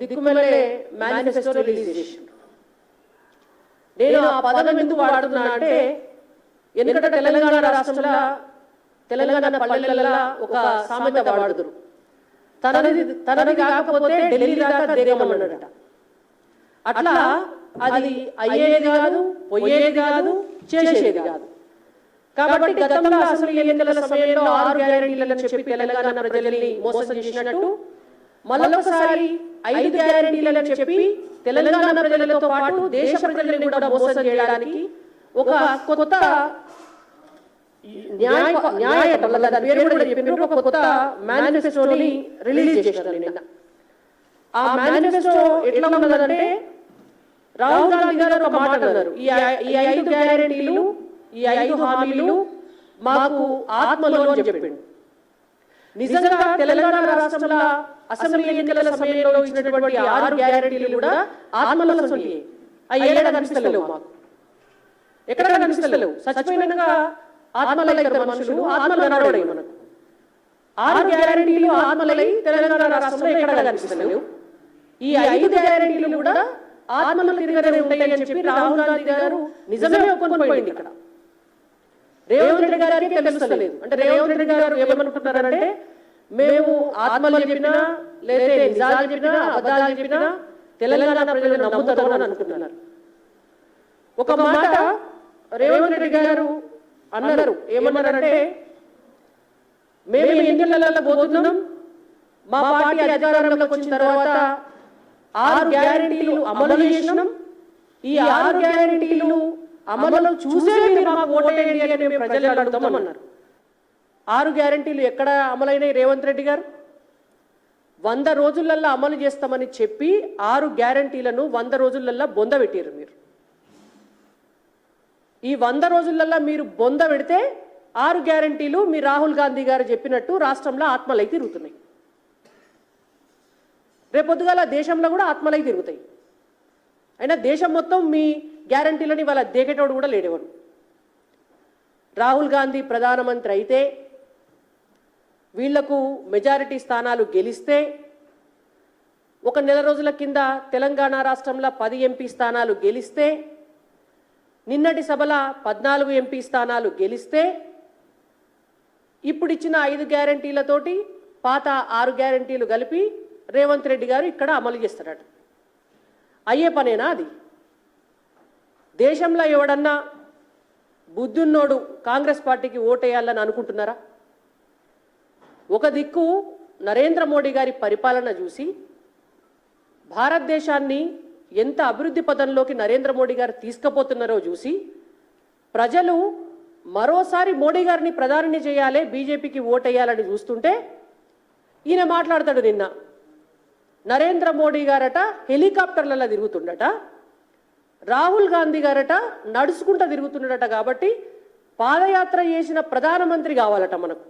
దిక్కుమల్లే manifesto release చేసిండు. నేను ఆ పదం ఎందుకు వాడుతున్నా అంటే ఎందుకంటే తెలంగాణ రాష్ట్రంలో తెలంగాణ పల్లెలలో ఒక సామెత వాడుదురు. తనది తనది కాకపోతే ఢిల్లీ దాకా దిగమన్నాడట. అట్లా అది అయ్యేది కాదు పోయేది కాదు చేసేది కాదు. కాబట్టి గతంలో అసలు ఎన్నికల సమయంలో ఆరు గ్యారెంటీలను చెప్పి తెలంగాణ ప్రజల్ని మోసం చేసినట్టు మరొకసారి ఐదు గ్యారెంటీలను చెప్పి తెలంగాణ ప్రజలతో పాటు దేశ ప్రజలను కూడా మోసం చేయడానికి ఒక కొత్త న్యాయ న్యాయ పేరు కూడా చెప్పిండ్రు. ఒక కొత్త మేనిఫెస్టోని రిలీజ్ చేసినారు నిన్న. ఆ మేనిఫెస్టో ఎట్లా ఉన్నదంటే రాహుల్ గాంధీ గారు ఒక మాట అన్నారు. ఈ ఐదు గ్యారెంటీలు ఈ ఐదు హామీలు మాకు ఆత్మలో చెప్పిండు. నిజంగా తెలంగాణ రాష్ట్రంలో అసెంబ్లీ ఎన్నికల సమయంలో ఇచ్చినటువంటి ఆరు గ్యారెంటీలు కూడా ఆత్మలో సొంటి అవి ఏడా కనిపిస్తలేవు మాకు. ఎక్కడ కనిపిస్తలేవు? చచ్చిపోయినాక ఆత్మలై మనుషులు ఆత్మలు నడవడే మనకు. ఆరు గ్యారెంటీలు ఆత్మలై తెలంగాణ రాష్ట్రంలో ఎక్కడ కనిపిస్తలేవు? ఈ ఐదు గ్యారెంటీలు కూడా ఆత్మలు తిరగనే ఉంటాయి అని చెప్పి రాహుల్ గాంధీ గారు నిజమే ఒప్పుకొని పోయింది ఇక్కడ. రేవంత్ రెడ్డి గారికి తెలుస్తలేదు. అంటే రేవంత్ రెడ్డి గారు ఏమనుకుంటున్నారంటే మేము ఆత్మలు చెప్పినా లేదా నిజాలు చెప్పినా అబద్ధాలు చెప్పినా తెలంగాణ ప్రజలు నమ్ముతారు అని అనుకుంటున్నారు. ఒక మాట రేవంత్ రెడ్డి గారు అన్నారు. ఏమన్నారంటే మేము ఎన్నికలలో పోతున్నాం మా పార్టీ అధికారంలోకి వచ్చిన తర్వాత ఆరు గ్యారంటీలు అమలు చేసినాం. ఈ ఆరు గ్యారంటీలు అమలు చూసే మీరు మాకు ఓటేయండి అని మేము ప్రజలు అడుగుతామన్నారు ఆరు గ్యారెంటీలు ఎక్కడ అమలైనాయి? రేవంత్ రెడ్డి గారు? వంద రోజులల్లో అమలు చేస్తామని చెప్పి ఆరు గ్యారెంటీలను వంద రోజులల్లో బొంద పెట్టారు మీరు. ఈ వంద రోజులల్లో మీరు బొంద పెడితే ఆరు గ్యారెంటీలు మీ రాహుల్ గాంధీ గారు చెప్పినట్టు రాష్ట్రంలో ఆత్మలై తిరుగుతున్నాయి. రేపొద్దుగాల దేశంలో కూడా ఆత్మలై తిరుగుతాయి. అయినా దేశం మొత్తం మీ గ్యారంటీలని వాళ్ళ దేకేటోడు కూడా లేడేవాడు. రాహుల్ గాంధీ ప్రధానమంత్రి అయితే వీళ్ళకు మెజారిటీ స్థానాలు గెలిస్తే ఒక నెల రోజుల కింద తెలంగాణ రాష్ట్రంలో పది ఎంపీ స్థానాలు గెలిస్తే నిన్నటి సభల పద్నాలుగు ఎంపీ స్థానాలు గెలిస్తే ఇప్పుడు ఇచ్చిన ఐదు గ్యారంటీలతోటి పాత ఆరు గ్యారంటీలు కలిపి రేవంత్ రెడ్డి గారు ఇక్కడ అమలు చేస్తారట. అయ్యే పనేనా అది? దేశంలో ఎవడన్నా బుద్ధున్నోడు కాంగ్రెస్ పార్టీకి ఓటేయాలని అనుకుంటున్నారా? ఒక దిక్కు నరేంద్ర మోడీ గారి పరిపాలన చూసి భారతదేశాన్ని ఎంత అభివృద్ధి పదంలోకి నరేంద్ర మోడీ గారు తీసుకుపోతున్నారో చూసి ప్రజలు మరోసారి మోడీ గారిని ప్రధానిని చేయాలి బీజేపీకి ఓటేయాలని చూస్తుంటే ఈయన మాట్లాడతాడు నిన్న నరేంద్ర మోడీ గారట హెలికాప్టర్లలో తిరుగుతుండట. రాహుల్ గాంధీ గారట నడుచుకుంటూ తిరుగుతున్నాడట కాబట్టి పాదయాత్ర చేసిన ప్రధానమంత్రి కావాలట మనకు.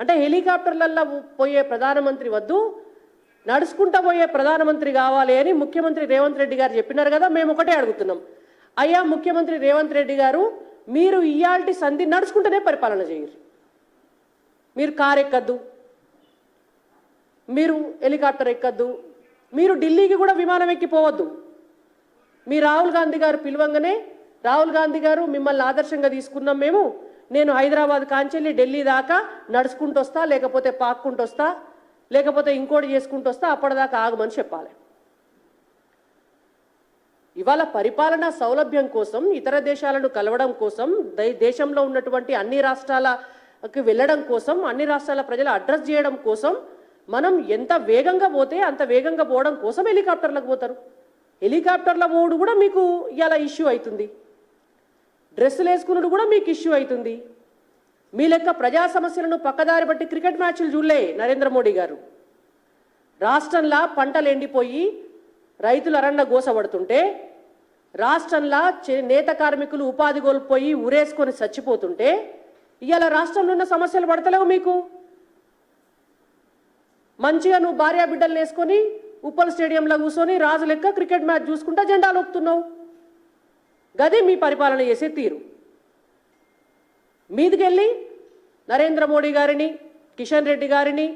అంటే హెలికాప్టర్లలో పోయే ప్రధానమంత్రి వద్దు నడుచుకుంటా పోయే ప్రధానమంత్రి కావాలి అని ముఖ్యమంత్రి రేవంత్ రెడ్డి గారు చెప్పినారు కదా మేము ఒకటే అడుగుతున్నాం. అయ్యా ముఖ్యమంత్రి రేవంత్ రెడ్డి గారు మీరు ఇయాల్టి సంధి నడుచుకుంటూనే పరిపాలన చేయరు మీరు కారు ఎక్కద్దు మీరు హెలికాప్టర్ ఎక్కద్దు మీరు ఢిల్లీకి కూడా విమానం ఎక్కిపోవద్దు. మీ రాహుల్ గాంధీ గారు పిలవంగానే రాహుల్ గాంధీ గారు మిమ్మల్ని ఆదర్శంగా తీసుకున్నాం మేము. నేను హైదరాబాద్ కాంచెల్లి ఢిల్లీ దాకా నడుచుకుంటూ వస్తా లేకపోతే పాక్కుంటూ వస్తా లేకపోతే ఇంకోటి చేసుకుంటూ వస్తా అప్పటిదాకా ఆగమని చెప్పాలి. ఇవాళ పరిపాలనా సౌలభ్యం కోసం ఇతర దేశాలను కలవడం కోసం దేశంలో ఉన్నటువంటి అన్ని రాష్ట్రాలకి వెళ్ళడం కోసం అన్ని రాష్ట్రాల ప్రజలు అడ్రస్ చేయడం కోసం మనం ఎంత వేగంగా పోతే అంత వేగంగా పోవడం కోసం హెలికాప్టర్లకు పోతారు. హెలికాప్టర్ల మూడు కూడా మీకు ఇలా ఇష్యూ అవుతుంది. డ్రెస్సులు వేసుకున్నది కూడా మీకు ఇష్యూ అవుతుంది. మీ లెక్క ప్రజా సమస్యలను పక్కదారి బట్టి క్రికెట్ మ్యాచ్లు చూడలే నరేంద్ర మోడీ గారు. రాష్ట్రంలా పంటలు ఎండిపోయి రైతులు అరణ్య గోసపడుతుంటే రాష్ట్రంలా చే- నేత కార్మికులు ఉపాధి కోల్పోయి ఉరేసుకొని చచ్చిపోతుంటే ఇవాళ రాష్ట్రంలో ఉన్న సమస్యలు పడతలేవు మీకు? మంచిగా నువ్వు భార్యా బిడ్డలు వేసుకొని ఉప్పల్ స్టేడియంలో కూర్చొని రాజు లెక్క క్రికెట్ మ్యాచ్ చూసుకుంటా జెండాలు ఒప్పుతున్నావు గది మీ పరిపాలన చేసే తీరు. మీదికెళ్ళి నరేంద్ర మోడీ గారిని కిషన్ రెడ్డి గారిని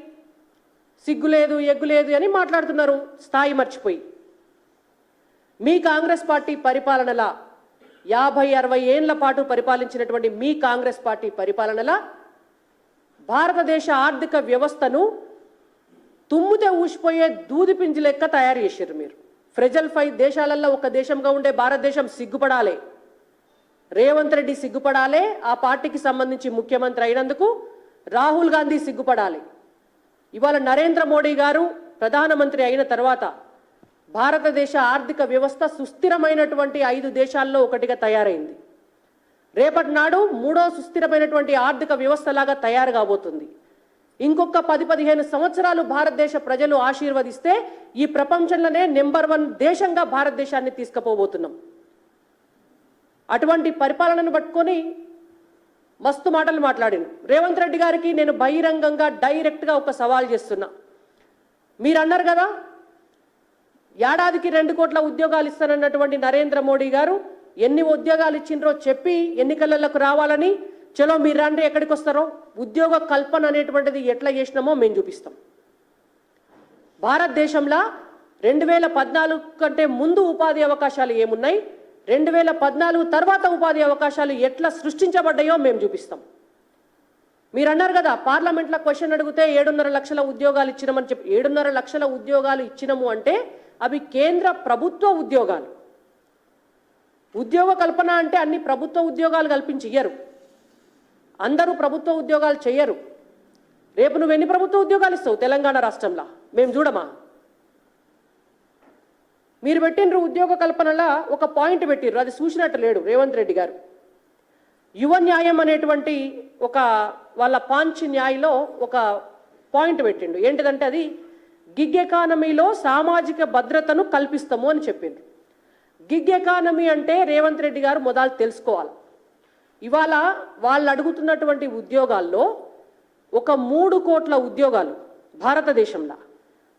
సిగ్గు లేదు ఎగ్గు లేదు అని మాట్లాడుతున్నారు స్థాయి మర్చిపోయి. మీ కాంగ్రెస్ పార్టీ పరిపాలనలా యాభై అరవై ఏండ్ల పాటు పరిపాలించినటువంటి మీ కాంగ్రెస్ పార్టీ పరిపాలనలా భారతదేశ ఆర్థిక వ్యవస్థను తుమ్ముతే ఊసిపోయే దూది పింజి లెక్క తయారు చేశారు మీరు. ఫ్రెజల్ ఫైవ్ దేశాలలో ఒక దేశంగా ఉండే భారతదేశం సిగ్గుపడాలి. రేవంత్ రెడ్డి సిగ్గుపడాలి ఆ పార్టీకి సంబంధించి ముఖ్యమంత్రి అయినందుకు రాహుల్ గాంధీ సిగ్గుపడాలి. ఇవాళ నరేంద్ర మోడీ గారు ప్రధానమంత్రి అయిన తర్వాత భారతదేశ ఆర్థిక వ్యవస్థ సుస్థిరమైనటువంటి ఐదు దేశాల్లో ఒకటిగా తయారైంది. రేపటి నాడు మూడో సుస్థిరమైనటువంటి ఆర్థిక వ్యవస్థలాగా తయారు కాబోతుంది. ఇంకొక పది పదిహేను సంవత్సరాలు భారతదేశ ప్రజలు ఆశీర్వదిస్తే ఈ ప్రపంచంలోనే నెంబర్ వన్ దేశంగా భారతదేశాన్ని తీసుకుపోబోతున్నాం. అటువంటి పరిపాలనను పట్టుకొని మస్తు మాటలు మాట్లాడాను రేవంత్ రెడ్డి గారికి నేను బహిరంగంగా డైరెక్ట్గా ఒక సవాల్ చేస్తున్నా. మీరు అన్నారు కదా ఏడాదికి రెండు కోట్ల ఉద్యోగాలు ఇస్తానన్నటువంటి నరేంద్ర మోడీ గారు ఎన్ని ఉద్యోగాలు ఇచ్చిండ్రో చెప్పి ఎన్నికలకు రావాలని చలో మీరు రండి ఎక్కడికి వస్తారో? ఉద్యోగ కల్పన అనేటువంటిది ఎట్లా చేసినామో మేము చూపిస్తాం. భారతదేశంలో రెండు వేల పద్నాలుగు కంటే ముందు ఉపాధి అవకాశాలు ఏమున్నాయి? రెండు వేల పద్నాలుగు తర్వాత ఉపాధి అవకాశాలు ఎట్లా సృష్టించబడ్డాయో మేము చూపిస్తాం. మీరు అన్నారు కదా పార్లమెంట్లో క్వశ్చన్ అడిగితే ఏడున్నర లక్షల ఉద్యోగాలు ఇచ్చినామని చెప్పి ఏడున్నర లక్షల ఉద్యోగాలు ఇచ్చినాము అంటే అవి కేంద్ర ప్రభుత్వ ఉద్యోగాలు. ఉద్యోగ కల్పన అంటే అన్ని ప్రభుత్వ ఉద్యోగాలు కల్పించి ఇయ్యరు. అందరూ ప్రభుత్వ ఉద్యోగాలు చేయరు. రేపు నువ్వు ఎన్ని ప్రభుత్వ ఉద్యోగాలు ఇస్తావు తెలంగాణ రాష్ట్రంలో? మేము చూడమా? మీరు పెట్టినరు ఉద్యోగ కల్పనలా ఒక పాయింట్ పెట్టిర్రు. అది చూసినట్టు లేడు రేవంత్ రెడ్డి గారు. యువ న్యాయం అనేటువంటి ఒక వాళ్ళ పాంచ్ న్యాయలో ఒక పాయింట్ పెట్టిండు. ఏంటిదంటే అది గిగ్ ఎకానమీలో సామాజిక భద్రతను కల్పిస్తాము అని చెప్పిండ్రు. గిగ్ ఎకానమీ అంటే రేవంత్ రెడ్డి గారు మొదలు తెలుసుకోవాలి. ఇవాళ వాళ్ళు అడుగుతున్నటువంటి ఉద్యోగాల్లో ఒక మూడు కోట్ల ఉద్యోగాలు భారతదేశంలో.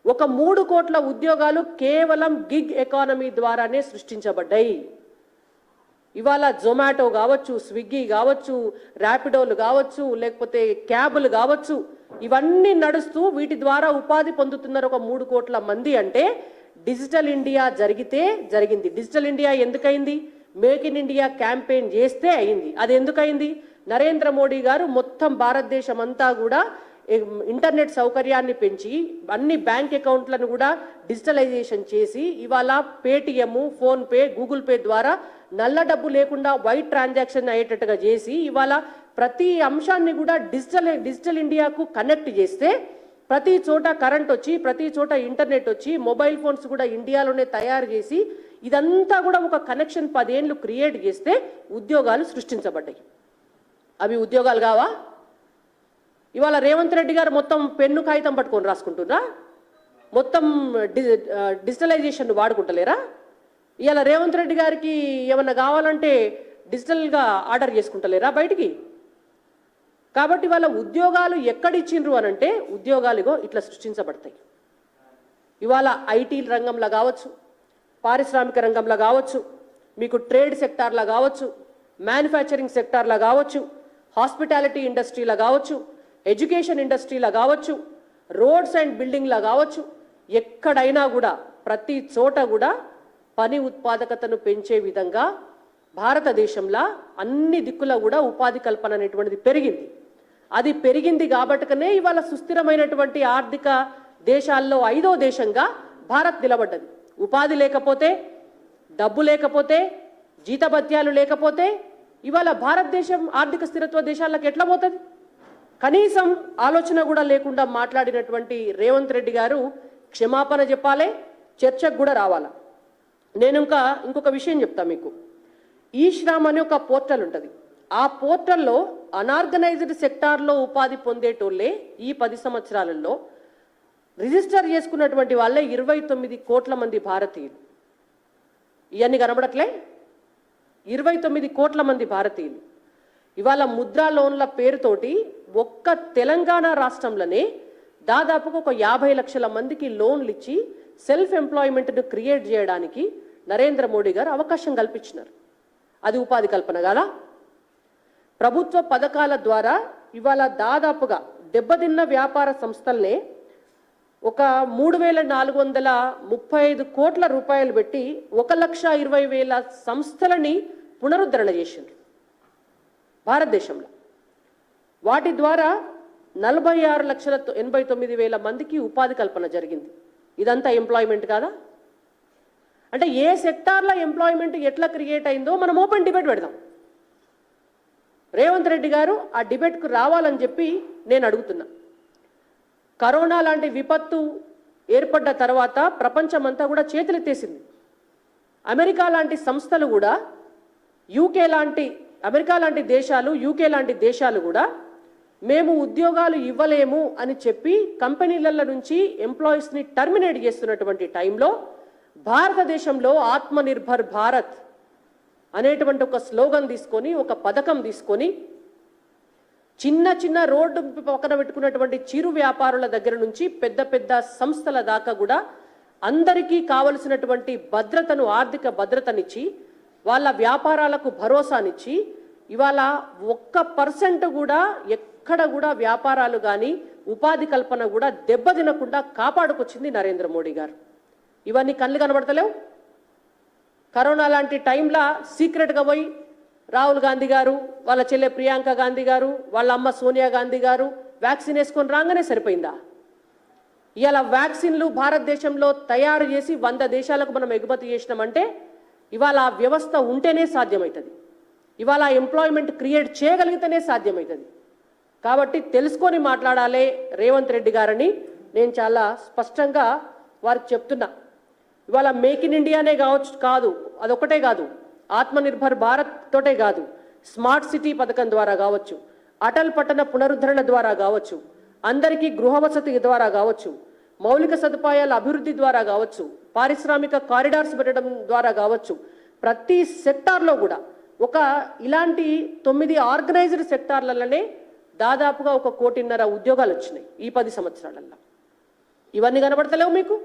ఒక మూడు కోట్ల ఉద్యోగాలు కేవలం గిగ్ ఎకానమీ ద్వారానే సృష్టించబడ్డాయి. ఇవాళ జొమాటో కావచ్చు స్విగ్గీ కావచ్చు ర్యాపిడోలు కావచ్చు లేకపోతే క్యాబులు కావచ్చు ఇవన్నీ నడుస్తూ వీటి ద్వారా ఉపాధి పొందుతున్నారు ఒక మూడు కోట్ల మంది అంటే డిజిటల్ ఇండియా జరిగితే జరిగింది. డిజిటల్ ఇండియా ఎందుకైంది? మేక్ ఇన్ ఇండియా క్యాంపెయిన్ చేస్తే అయింది. అది ఎందుకైంది నరేంద్ర మోడీ గారు మొత్తం భారతదేశం అంతా కూడా ఇంటర్నెట్ సౌకర్యాన్ని పెంచి అన్ని బ్యాంక్ అకౌంట్లను కూడా డిజిటలైజేషన్ చేసి ఇవాళ పేటిఎం ఫోన్పే గూగుల్ పే ద్వారా నల్ల డబ్బు లేకుండా వైట్ ట్రాన్సాక్షన్ అయ్యేటట్టుగా చేసి ఇవాళ ప్రతి అంశాన్ని కూడా డిజిటల్ డిజిటల్ ఇండియాకు కనెక్ట్ చేస్తే ప్రతి చోట కరెంట్ వచ్చి ప్రతి చోట ఇంటర్నెట్ వచ్చి మొబైల్ ఫోన్స్ కూడా ఇండియాలోనే తయారు చేసి ఇదంతా కూడా ఒక కనెక్షన్ పదేళ్ళు క్రియేట్ చేస్తే ఉద్యోగాలు సృష్టించబడ్డాయి. అవి ఉద్యోగాలు కావా? ఇవాళ రేవంత్ రెడ్డి గారు మొత్తం పెన్ను కాగితం పట్టుకొని రాసుకుంటున్నా? మొత్తం డి డిజిటలైజేషన్ వాడుకుంటలేరా? ఇవాళ రేవంత్ రెడ్డి గారికి ఏమన్నా కావాలంటే డిజిటల్గా ఆర్డర్ చేసుకుంటలేరా బయటికి? కాబట్టి వాళ్ళ ఉద్యోగాలు ఎక్కడిచ్చిండ్రు అని అంటే ఉద్యోగాలుగో ఇట్లా సృష్టించబడతాయి. ఇవాళ ఐటీ రంగంలో కావచ్చు పారిశ్రామిక రంగంలో కావచ్చు మీకు ట్రేడ్ సెక్టార్లో కావచ్చు మ్యానుఫ్యాక్చరింగ్ సెక్టార్లో కావచ్చు హాస్పిటాలిటీ ఇండస్ట్రీలో కావచ్చు ఎడ్యుకేషన్ ఇండస్ట్రీలో కావచ్చు రోడ్స్ అండ్ బిల్డింగ్లో కావచ్చు ఎక్కడైనా కూడా ప్రతి చోట కూడా పని ఉత్పాదకతను పెంచే విధంగా భారతదేశంలో అన్ని దిక్కుల కూడా ఉపాధి కల్పన అనేటువంటిది పెరిగింది. అది పెరిగింది కాబట్టుకనే ఇవాళ సుస్థిరమైనటువంటి ఆర్థిక దేశాల్లో ఐదో దేశంగా భారత్ నిలబడ్డది. ఉపాధి లేకపోతే డబ్బు లేకపోతే జీతభత్యాలు లేకపోతే ఇవాళ భారతదేశం ఆర్థిక స్థిరత్వ దేశాలకు ఎట్లా పోతుంది? కనీసం ఆలోచన కూడా లేకుండా మాట్లాడినటువంటి రేవంత్ రెడ్డి గారు క్షమాపణ చెప్పాలి చర్చకు కూడా రావాలా. నేను ఇంకా ఇంకొక విషయం చెప్తా మీకు. ఈ శ్రామ్ అనే ఒక పోర్టల్ ఉంటుంది. ఆ పోర్టల్లో అనార్గనైజ్డ్ సెక్టార్లో ఉపాధి పొందేటోళ్ళే ఈ పది సంవత్సరాలలో రిజిస్టర్ చేసుకున్నటువంటి వాళ్ళే ఇరవై తొమ్మిది కోట్ల మంది భారతీయులు. ఇవన్నీ కనబడట్లే? ఇరవై తొమ్మిది కోట్ల మంది భారతీయులు. ఇవాళ ముద్రా లోన్ల పేరుతోటి ఒక్క తెలంగాణ రాష్ట్రంలోనే దాదాపుగా ఒక యాభై లక్షల మందికి లోన్లు ఇచ్చి సెల్ఫ్ ఎంప్లాయ్మెంట్ను క్రియేట్ చేయడానికి నరేంద్ర మోడీ గారు అవకాశం కల్పించినారు. అది ఉపాధి కల్పన కదా? ప్రభుత్వ పథకాల ద్వారా ఇవాళ దాదాపుగా దెబ్బతిన్న వ్యాపార సంస్థల్నే ఒక మూడు వేల నాలుగు వందల ముప్పై ఐదు కోట్ల రూపాయలు పెట్టి ఒక లక్ష ఇరవై వేల సంస్థలని పునరుద్ధరణ చేసిండ్రు భారతదేశంలో. వాటి ద్వారా నలభై ఆరు లక్షల ఎనభై తొమ్మిది వేల మందికి ఉపాధి కల్పన జరిగింది. ఇదంతా ఎంప్లాయ్మెంట్ కాదా? అంటే ఏ సెక్టార్లో ఎంప్లాయ్మెంట్ ఎట్లా క్రియేట్ అయిందో మనం ఓపెన్ డిబేట్ పెడదాం. రేవంత్ రెడ్డి గారు ఆ డిబేట్కు రావాలని చెప్పి నేను అడుగుతున్నా. కరోనా లాంటి విపత్తు ఏర్పడ్డ తర్వాత ప్రపంచమంతా కూడా చేతులెత్తేసింది. అమెరికా లాంటి సంస్థలు కూడా యూకే లాంటి అమెరికా లాంటి దేశాలు యూకే లాంటి దేశాలు కూడా మేము ఉద్యోగాలు ఇవ్వలేము అని చెప్పి కంపెనీల నుంచి ఎంప్లాయీస్ని టర్మినేట్ చేస్తున్నటువంటి టైంలో భారతదేశంలో ఆత్మనిర్భర్ భారత్ అనేటువంటి ఒక స్లోగన్ తీసుకొని ఒక పథకం తీసుకొని చిన్న చిన్న రోడ్డు పక్కన పెట్టుకున్నటువంటి చిరు వ్యాపారుల దగ్గర నుంచి పెద్ద పెద్ద సంస్థల దాకా కూడా అందరికీ కావలసినటువంటి భద్రతను ఆర్థిక భద్రతనిచ్చి వాళ్ళ వ్యాపారాలకు భరోసానిచ్చి ఇవాళ ఒక్క పర్సెంట్ కూడా ఎక్కడ కూడా వ్యాపారాలు కానీ ఉపాధి కల్పన కూడా దెబ్బతినకుండా కాపాడుకొచ్చింది నరేంద్ర మోడీ గారు. ఇవన్నీ కళ్ళు కనబడతలేవు. కరోనా లాంటి టైంలో సీక్రెట్గా పోయి రాహుల్ గాంధీ గారు వాళ్ళ చెల్లె ప్రియాంక గాంధీ గారు వాళ్ళ అమ్మ సోనియా గాంధీ గారు వ్యాక్సిన్ వేసుకొని రాగానే సరిపోయిందా? ఇవాళ వ్యాక్సిన్లు భారతదేశంలో తయారు చేసి వంద దేశాలకు మనం ఎగుమతి చేసినామంటే ఇవాళ ఆ వ్యవస్థ ఉంటేనే సాధ్యమవుతుంది ఇవాళ ఎంప్లాయ్మెంట్ క్రియేట్ చేయగలిగితేనే సాధ్యమవుతుంది కాబట్టి తెలుసుకొని మాట్లాడాలి రేవంత్ రెడ్డి గారని నేను చాలా స్పష్టంగా వారికి చెప్తున్నా. ఇవాళ మేక్ ఇన్ ఇండియానే కావచ్చు కాదు అదొకటే కాదు. ఆత్మనిర్భర్ భారత్ తోటే కాదు స్మార్ట్ సిటీ పథకం ద్వారా కావచ్చు అటల్ పట్టణ పునరుద్ధరణ ద్వారా కావచ్చు అందరికీ గృహ వసతి ద్వారా కావచ్చు మౌలిక సదుపాయాల అభివృద్ధి ద్వారా కావచ్చు పారిశ్రామిక కారిడార్స్ పెట్టడం ద్వారా కావచ్చు ప్రతి సెక్టార్లో కూడా ఒక ఇలాంటి తొమ్మిది ఆర్గనైజ్డ్ సెక్టార్లలోనే దాదాపుగా ఒక కోటిన్నర ఉద్యోగాలు వచ్చినాయి ఈ పది సంవత్సరాలలో ఇవన్నీ కనబడతలేవు మీకు?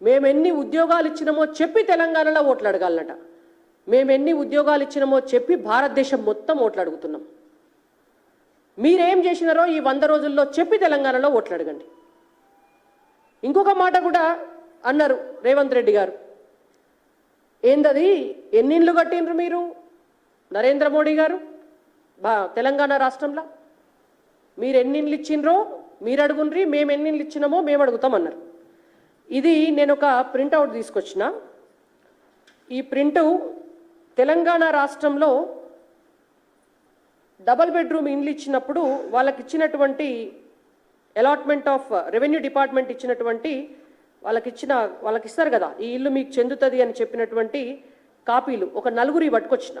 మేము ఎన్ని ఉద్యోగాలు ఇచ్చినామో చెప్పి తెలంగాణలో ఓట్లు అడగాలన్నట. మేము ఎన్ని ఉద్యోగాలు ఇచ్చినామో చెప్పి భారతదేశం మొత్తం ఓట్లు అడుగుతున్నాం మీరేం చేసినారో ఈ వంద రోజుల్లో చెప్పి తెలంగాణలో ఓట్లు అడగండి ఇంకొక మాట కూడా అన్నారు రేవంత్ రెడ్డి గారు. ఏందది? ఎన్నిండ్లు కట్టిండ్రు మీరు? నరేంద్ర మోడీ గారు? బా తెలంగాణ రాష్ట్రంలో? మీరు ఎన్నిండ్లు ఇచ్చిండ్రో మీరు అడుగుండ్రి మేము ఎన్నిండ్లు ఇచ్చినామో మేము అడుగుతాం అన్నారు ఇది నేను ఒక ప్రింట్అవుట్ తీసుకొచ్చిన. ఈ ప్రింటు తెలంగాణ రాష్ట్రంలో డబల్ బెడ్రూమ్ ఇండ్లు ఇచ్చినప్పుడు వాళ్ళకి ఇచ్చినటువంటి అలాట్మెంట్ ఆఫ్ రెవెన్యూ డిపార్ట్మెంట్ ఇచ్చినటువంటి వాళ్ళకి ఇచ్చిన వాళ్ళకి ఇస్తారు కదా ఈ ఇల్లు మీకు చెందుతుంది అని చెప్పినటువంటి కాపీలు ఒక నలుగురి పట్టుకొచ్చిన.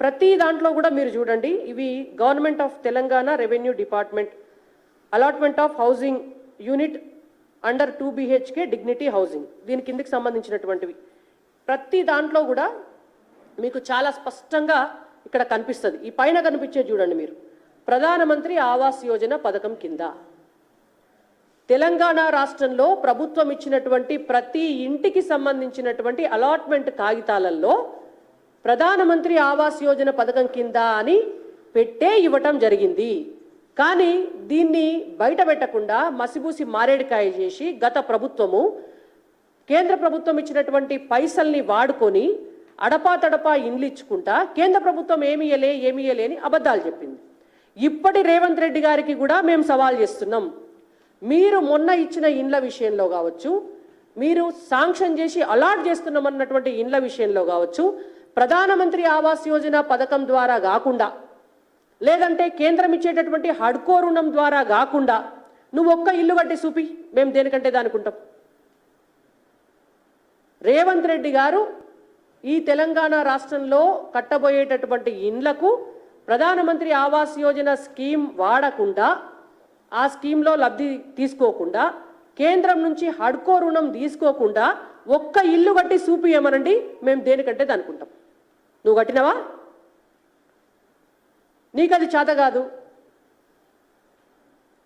ప్రతి దాంట్లో కూడా మీరు చూడండి ఇవి government of Telangana revenue department allotment of housing unit under two BHK dignity housing దీని కిందకి సంబంధించినటువంటివి. ప్రతి దాంట్లో కూడా మీకు చాలా స్పష్టంగా ఇక్కడ కనిపిస్తుంది. ఈ పైన కనిపించే చూడండి మీరు. ప్రధానమంత్రి ఆవాస్ యోజన పథకం కింద. తెలంగాణ రాష్ట్రంలో ప్రభుత్వం ఇచ్చినటువంటి ప్రతి ఇంటికి సంబంధించినటువంటి అలాట్మెంట్ కాగితాలలో ప్రధానమంత్రి ఆవాస్ యోజన పథకం కింద అని పెట్టే ఇవ్వటం జరిగింది. కానీ దీన్ని బయట పెట్టకుండా మసిబూసి మారేడుకాయ చేసి గత ప్రభుత్వము కేంద్ర ప్రభుత్వం ఇచ్చినటువంటి పైసల్ని వాడుకొని అడపా తడపా ఇండ్లు ఇచ్చుకుంటా కేంద్ర ప్రభుత్వం ఏమి ఇయ్యలే ఏమి ఇయ్యలే అని అబద్ధాలు చెప్పింది. ఇప్పటి రేవంత్ రెడ్డి గారికి కూడా మేము సవాల్ చేస్తున్నాం. మీరు మొన్న ఇచ్చిన ఇండ్ల విషయంలో కావచ్చు మీరు శాంక్షన్ చేసి అలాట్ చేస్తున్నామన్నటువంటి ఇండ్ల విషయంలో కావచ్చు ప్రధానమంత్రి ఆవాస్ యోజన పథకం ద్వారా కాకుండా లేదంటే కేంద్రం ఇచ్చేటటువంటి హడ్కో రుణం ద్వారా కాకుండా నువ్వు ఒక్క ఇల్లు కట్టి చూపి మేము దేనికంటే దానికుంటాం రేవంత్ రెడ్డి గారు ఈ తెలంగాణ రాష్ట్రంలో కట్టబోయేటటువంటి ఇండ్లకు ప్రధానమంత్రి ఆవాస్ యోజన స్కీమ్ వాడకుండా ఆ స్కీమ్లో లబ్ధి తీసుకోకుండా కేంద్రం నుంచి హడ్కో రుణం తీసుకోకుండా ఒక్క ఇల్లు కట్టి చూపియమనండి మేము దేనికంటే దానుకుంటాం. నువ్వు కట్టినవా? నీకు అది చేత కాదు.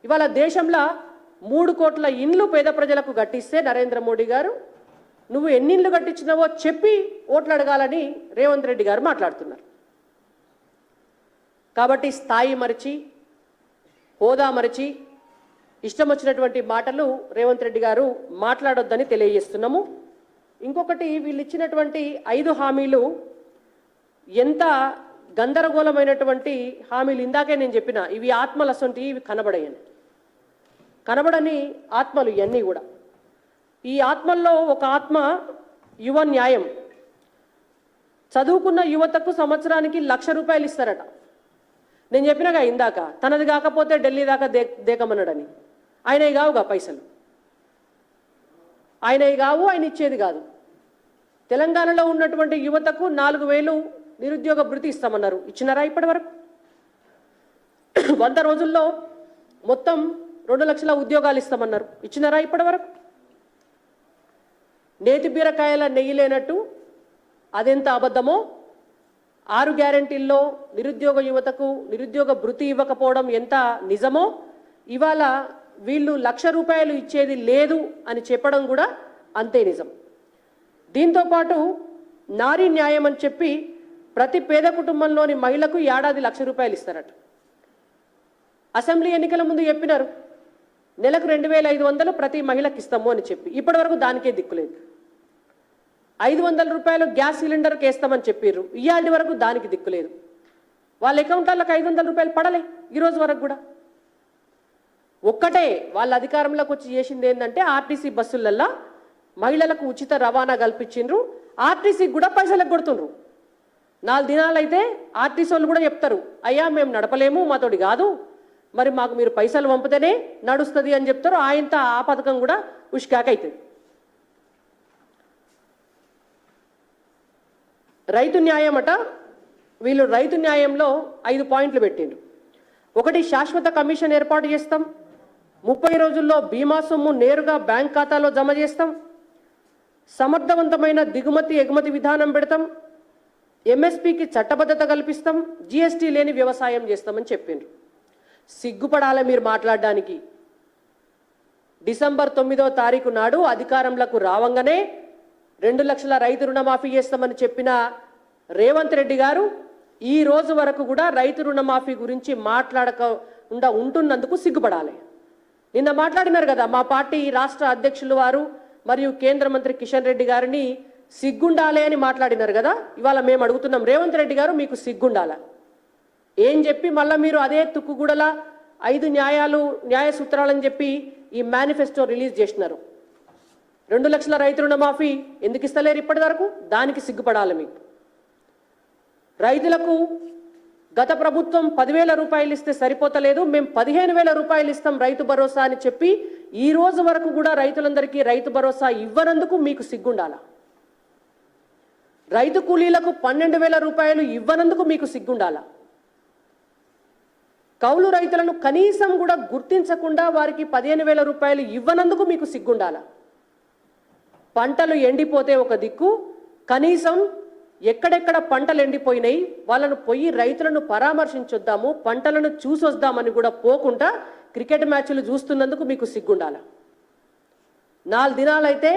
ఇవాళ దేశంలో మూడు కోట్ల ఇండ్లు పేద ప్రజలకు గట్టిస్తే నరేంద్ర మోడీ గారు నువ్వు ఎన్నిళ్ళు కట్టించినావో చెప్పి ఓట్లు అడగాలని రేవంత్ రెడ్డి గారు మాట్లాడుతున్నారు. కాబట్టి స్థాయి మరిచి హోదా మరిచి ఇష్టం వచ్చినటువంటి మాటలు రేవంత్ రెడ్డి గారు మాట్లాడొద్దని తెలియజేస్తున్నాము. ఇంకొకటి వీళ్ళు ఇచ్చినటువంటి ఐదు హామీలు ఎంత గందరగోళమైనటువంటి హామీలు ఇందాకే నేను చెప్పిన ఇవి ఆత్మలు అసొంటి ఇవి కనబడయని. కనబడని ఆత్మలు ఇవన్నీ కూడా. ఈ ఆత్మల్లో ఒక ఆత్మ యువ న్యాయం. చదువుకున్న యువతకు సంవత్సరానికి లక్ష రూపాయలు ఇస్తారట. నేను చెప్పినగా ఇందాక తనది కాకపోతే ఢిల్లీ దాకా దే దేకమన్నాడని. ఆయనవి కావుగా పైసలు. ఆయనవి కావు ఆయన ఇచ్చేది కాదు. తెలంగాణలో ఉన్నటువంటి యువతకు నాలుగు వేలు నిరుద్యోగ భృతి ఇస్తామన్నారు. ఇచ్చినారా ఇప్పటి వరకు వంద రోజుల్లో మొత్తం రెండు లక్షల ఉద్యోగాలు ఇస్తామన్నారు. ఇచ్చినారా ఇప్పటి వరకు నేతి బీరకాయల నెయ్యి లేనట్టు అదెంత అబద్ధమో? ఆరు గ్యారంటీల్లో నిరుద్యోగ యువతకు నిరుద్యోగ భృతి ఇవ్వకపోవడం ఎంత నిజమో? ఇవాళ వీళ్ళు లక్ష రూపాయలు ఇచ్చేది లేదు అని చెప్పడం కూడా అంతే నిజం. దీంతో పాటు నారీ న్యాయం అని చెప్పి ప్రతి పేద కుటుంబంలోని మహిళకు ఏడాది లక్ష రూపాయలు ఇస్తారట. అసెంబ్లీ ఎన్నికల ముందు చెప్పినారు. నెలకు రెండు వేల ఐదు వందలు ప్రతి మహిళకి ఇస్తాము అని చెప్పి. ఇప్పటి వరకు దానికే దిక్కులేదు ఐదు వందల రూపాయలు గ్యాస్ సిలిండర్కి వేస్తామని చెప్పారు ఇవాళ వరకు దానికి దిక్కులేదు వాళ్ళ అకౌంట్లకు ఐదు వందల రూపాయలు పడలే ఈరోజు వరకు కూడా. ఒక్కటే వాళ్ళ అధికారంలోకి వచ్చి చేసింది ఏంటంటే ఆర్టీసీ బస్సులల్లో మహిళలకు ఉచిత రవాణా కల్పించిండ్రు. ఆర్టీసీకి కూడా పైసలకు కొడుతుండ్రు. నాలుగు దినాలైతే ఆర్టీసీ వాళ్ళు కూడా చెప్తారు అయ్యా మేము నడపలేము మాతోటి కాదు. మరి మాకు మీరు పైసలు పంపితేనే నడుస్తుంది అని చెప్తారు. ఆయనతో ఆ పథకం కూడా ఉష్కాక్ అవుతుంది రైతు న్యాయం అట వీళ్ళు రైతు న్యాయంలో ఐదు పాయింట్లు పెట్టిండ్రు. ఒకటి శాశ్వత కమిషన్ ఏర్పాటు చేస్తాం. ముప్పై రోజుల్లో బీమా సొమ్ము నేరుగా బ్యాంక్ ఖాతాలో జమ చేస్తాం. సమర్థవంతమైన దిగుమతి ఎగుమతి విధానం పెడతాం. ఎంఎస్పికి చట్టబద్ధత కల్పిస్తాం. జిఎస్టీ లేని వ్యవసాయం చేస్తామని చెప్పిండ్రు. సిగ్గుపడాలి మీరు మాట్లాడడానికి. డిసెంబర్ తొమ్మిదో తారీఖు నాడు అధికారంలోకి రావంగానే రెండు లక్షల రైతు రుణమాఫీ చేస్తామని చెప్పిన రేవంత్ రెడ్డి గారు ఈ రోజు వరకు కూడా రైతు రుణమాఫీ గురించి మాట్లాడకుండా ఉంటున్నందుకు సిగ్గుపడాలి. నిన్న మాట్లాడినారు కదా మా పార్టీ రాష్ట్ర అధ్యక్షులు వారు మరియు కేంద్ర మంత్రి కిషన్ రెడ్డి గారిని సిగ్గుండాలి అని మాట్లాడినారు కదా ఇవాళ మేము అడుగుతున్నాం రేవంత్ రెడ్డి గారు మీకు సిగ్గుండాలా? ఏం చెప్పి మళ్ళీ మీరు అదే తుక్కుగూడల ఐదు న్యాయాలు న్యాయ సూత్రాలని చెప్పి ఈ మేనిఫెస్టో రిలీజ్ చేసినారు. రెండు లక్షల రైతు రుణమాఫీ ఎందుకు ఇస్తలేరు ఇప్పటి వరకు దానికి సిగ్గుపడాలి మీకు. రైతులకు గత ప్రభుత్వం పదివేల రూపాయలు ఇస్తే సరిపోతలేదు మేము పదిహేను వేల రూపాయలు ఇస్తాం రైతు భరోసా అని చెప్పి ఈ రోజు వరకు కూడా రైతులందరికీ రైతు భరోసా ఇవ్వనందుకు మీకు సిగ్గుండాలా? రైతు కూలీలకు పన్నెండు వేల రూపాయలు ఇవ్వనందుకు మీకు సిగ్గుండాలా? కౌలు రైతులను కనీసం కూడా గుర్తించకుండా వారికి పదిహేను వేల రూపాయలు ఇవ్వనందుకు మీకు సిగ్గుండాల? పంటలు ఎండిపోతే ఒక దిక్కు కనీసం ఎక్కడెక్కడ పంటలు ఎండిపోయినాయి వాళ్ళను పోయి రైతులను పరామర్శించొద్దాము పంటలను చూసొద్దామని కూడా పోకుండా క్రికెట్ మ్యాచ్లు చూస్తున్నందుకు మీకు సిగ్గుండాల? నాలుగు దినాలైతే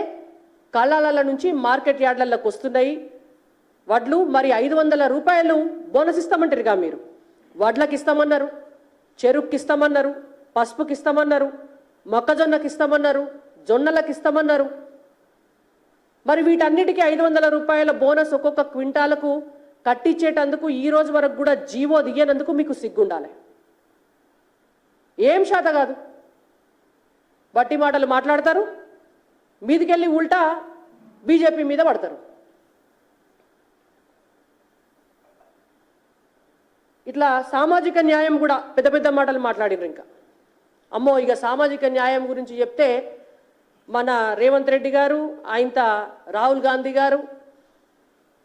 కళ్ళాల నుంచి మార్కెట్ యార్డ్లలోకి వస్తున్నాయి. వడ్లు మరి ఐదు వందల రూపాయలు బోనస్ ఇస్తామంటారుగా మీరు? వడ్లకి ఇస్తామన్నారు. చెరుకు ఇస్తామన్నారు పసుపుకి ఇస్తామన్నారు మొక్కజొన్నకి ఇస్తామన్నారు జొన్నలకు ఇస్తామన్నారు మరి వీటన్నిటికీ ఐదు వందల రూపాయల బోనస్ ఒక్కొక్క క్వింటాలకు కట్టించేటందుకు ఈ రోజు వరకు కూడా జీవో దిగేనందుకు మీకు సిగ్గుండాలి. ఏం శాత కాదు. బట్టి మాటలు మాట్లాడతారు మీదికెళ్ళి ఉల్టా బీజేపీ మీద పడతారు. ఇట్లా సామాజిక న్యాయం కూడా పెద్ద పెద్ద మాటలు మాట్లాడినారు ఇంకా. అమ్మో ఇక సామాజిక న్యాయం గురించి చెప్తే మన రేవంత్ రెడ్డి గారు ఆయంత రాహుల్ గాంధీ గారు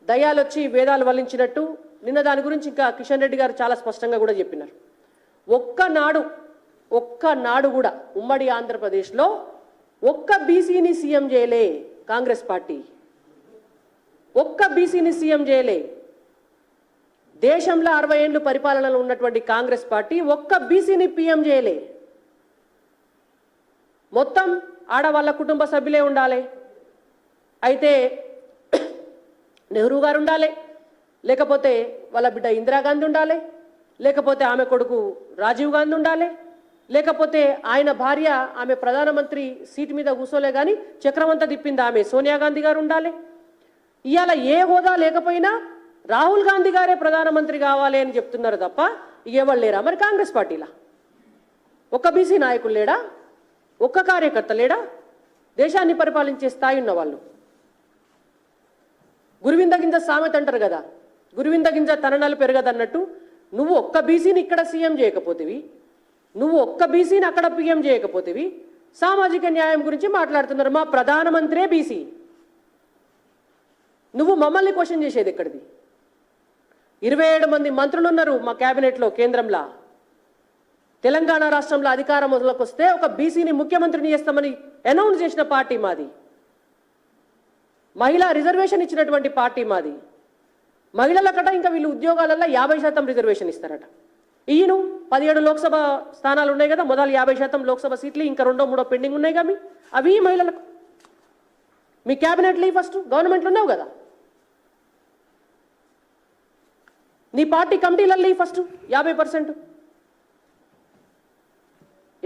దయాలొచ్చి వేదాలు వల్లించినట్టు నిన్న దాని గురించి ఇంకా కిషన్ రెడ్డి గారు చాలా స్పష్టంగా కూడా చెప్పినారు. ఒక్కనాడు ఒక్కనాడు కూడా ఉమ్మడి ఆంధ్రప్రదేశ్లో ఒక్క బీసీని సీఎం చేయలే కాంగ్రెస్ పార్టీ. ఒక్క బీసీని సీఎం చేయలే. దేశంలో అరవై ఏళ్ళు పరిపాలనలో ఉన్నటువంటి కాంగ్రెస్ పార్టీ ఒక్క బీసీని పీఎం చేయలే. మొత్తం ఆడవాళ్ళ కుటుంబ సభ్యులే ఉండాలి. అయితే నెహ్రూ గారు ఉండాలి. లేకపోతే వాళ్ళ బిడ్డ ఇందిరాగాంధీ ఉండాలి. లేకపోతే ఆమె కొడుకు రాజీవ్ గాంధీ ఉండాలి. లేకపోతే ఆయన భార్య ఆమె ప్రధానమంత్రి సీటు మీద కూర్చోలే కానీ చక్రమంతా తిప్పింది ఆమె సోనియా గాంధీ గారు ఉండాలి. ఇవాళ ఏ హోదా లేకపోయినా రాహుల్ గాంధీ గారే ప్రధానమంత్రి కావాలి అని చెప్తున్నారు తప్ప ఇక ఎవరు లేరా. మరి కాంగ్రెస్ పార్టీలా? ఒక్క బీసీ నాయకులు లేడా? ఒక్క కార్యకర్త లేడా? దేశాన్ని పరిపాలించే స్థాయి ఉన్న వాళ్ళు గురువింద గింజ సామెత అంటారు కదా. గురువింద గింజ తననలు పెరగదన్నట్టు నువ్వు ఒక్క బీసీని ఇక్కడ సీఎం చేయకపోతేవి. నువ్వు ఒక్క బీసీని అక్కడ పీఎం చేయకపోతేవి. సామాజిక న్యాయం గురించి మాట్లాడుతున్నారు. మా ప్రధానమంత్రే బీసీ. నువ్వు మమ్మల్ని క్వశ్చన్ చేసేది ఎక్కడిది? ఇరవై ఏడు మంది మంత్రులు ఉన్నారు మా క్యాబినెట్లో కేంద్రంలో. తెలంగాణ రాష్ట్రంలో అధికారంలోకి వస్తే ఒక బీసీని ముఖ్యమంత్రిని చేస్తామని అనౌన్స్ చేసిన పార్టీ మాది. మహిళా రిజర్వేషన్ ఇచ్చినటువంటి పార్టీ మాది. మహిళల మహిళలకట ఇంకా వీళ్ళు ఉద్యోగాలలో యాభై శాతం రిజర్వేషన్ ఇస్తారట. ఈయను పదిహేడు లోక్సభ స్థానాలు ఉన్నాయి కదా మొదలు యాభై శాతం లోక్సభ సీట్లు ఇంకా రెండో మూడో పెండింగ్ ఉన్నాయి కదా అవి మహిళలకు. మీ క్యాబినెట్లు ఫస్ట్ గవర్నమెంట్లు ఉన్నావు కదా? నీ పార్టీ కమిటీలలో ఫస్ట్ యాభై పర్సెంట్.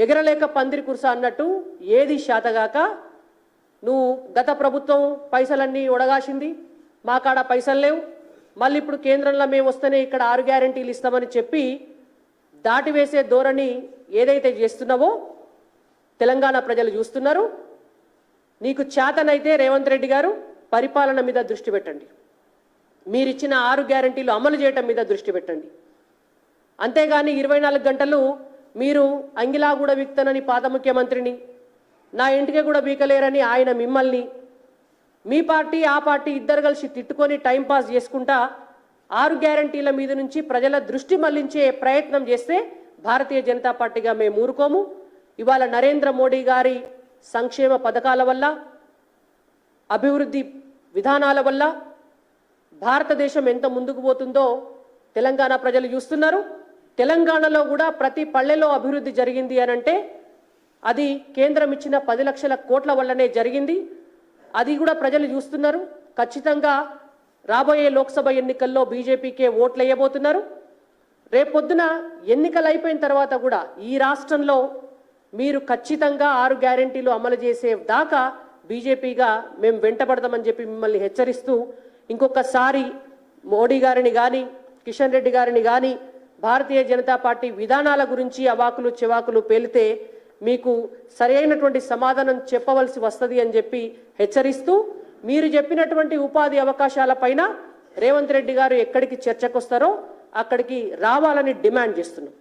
ఎగరలేక పందిరి కుర్స అన్నట్టు ఏది శాతగాక నువ్వు గత ప్రభుత్వం పైసలన్నీ ఉడగాసింది మా కాడ పైసలు లేవు. మళ్ళీ ఇప్పుడు కేంద్రంలో మేము వస్తేనే ఇక్కడ ఆరు గ్యారంటీలు ఇస్తామని చెప్పి దాటివేసే ధోరణి ఏదైతే చేస్తున్నావో తెలంగాణ ప్రజలు చూస్తున్నారు. నీకు చేతనైతే రేవంత్ రెడ్డి గారు పరిపాలన మీద దృష్టి పెట్టండి. మీరిచ్చిన ఆరు గ్యారంటీలు అమలు చేయటం మీద దృష్టి పెట్టండి. అంతేగాని ఇరవై నాలుగు గంటలు మీరు అంగిలా కూడా విక్తనని పాత ముఖ్యమంత్రిని నా ఇంటికి కూడా వీకలేరని ఆయన మిమ్మల్ని మీ పార్టీ ఆ పార్టీ ఇద్దరు కలిసి తిట్టుకొని టైంపాస్ చేసుకుంటా ఆరు గ్యారంటీల మీద నుంచి ప్రజల దృష్టి మళ్ళించే ప్రయత్నం చేస్తే భారతీయ జనతా పార్టీగా మేము ఊరుకోము. ఇవాళ నరేంద్ర మోడీ గారి సంక్షేమ పథకాల వల్ల అభివృద్ధి విధానాల వల్ల భారతదేశం ఎంత ముందుకు పోతుందో తెలంగాణ ప్రజలు చూస్తున్నారు. తెలంగాణలో కూడా ప్రతి పల్లెలో అభివృద్ధి జరిగింది అని అంటే అది కేంద్రం ఇచ్చిన పది లక్షల కోట్ల వల్లనే జరిగింది. అది కూడా ప్రజలు చూస్తున్నారు. ఖచ్చితంగా రాబోయే లోక్సభ ఎన్నికల్లో బీజేపీకే ఓట్లు వేయబోతున్నారు. రేపొద్దున ఎన్నికలు అయిపోయిన తర్వాత కూడా ఈ రాష్ట్రంలో మీరు ఖచ్చితంగా ఆరు గ్యారెంటీలు అమలు చేసే దాకా బీజేపీగా మేము వెంటబడదామని చెప్పి మిమ్మల్ని హెచ్చరిస్తూ ఇంకొకసారి మోడీ గారిని కానీ కిషన్ రెడ్డి గారిని కానీ భారతీయ జనతా పార్టీ విధానాల గురించి అవాకులు చివాకులు పేలితే మీకు సరైనటువంటి సమాధానం చెప్పవలసి వస్తుంది అని చెప్పి హెచ్చరిస్తూ మీరు చెప్పినటువంటి ఉపాధి అవకాశాలపైన రేవంత్ రెడ్డి గారు ఎక్కడికి చర్చకొస్తారో అక్కడికి రావాలని డిమాండ్ చేస్తున్నాం.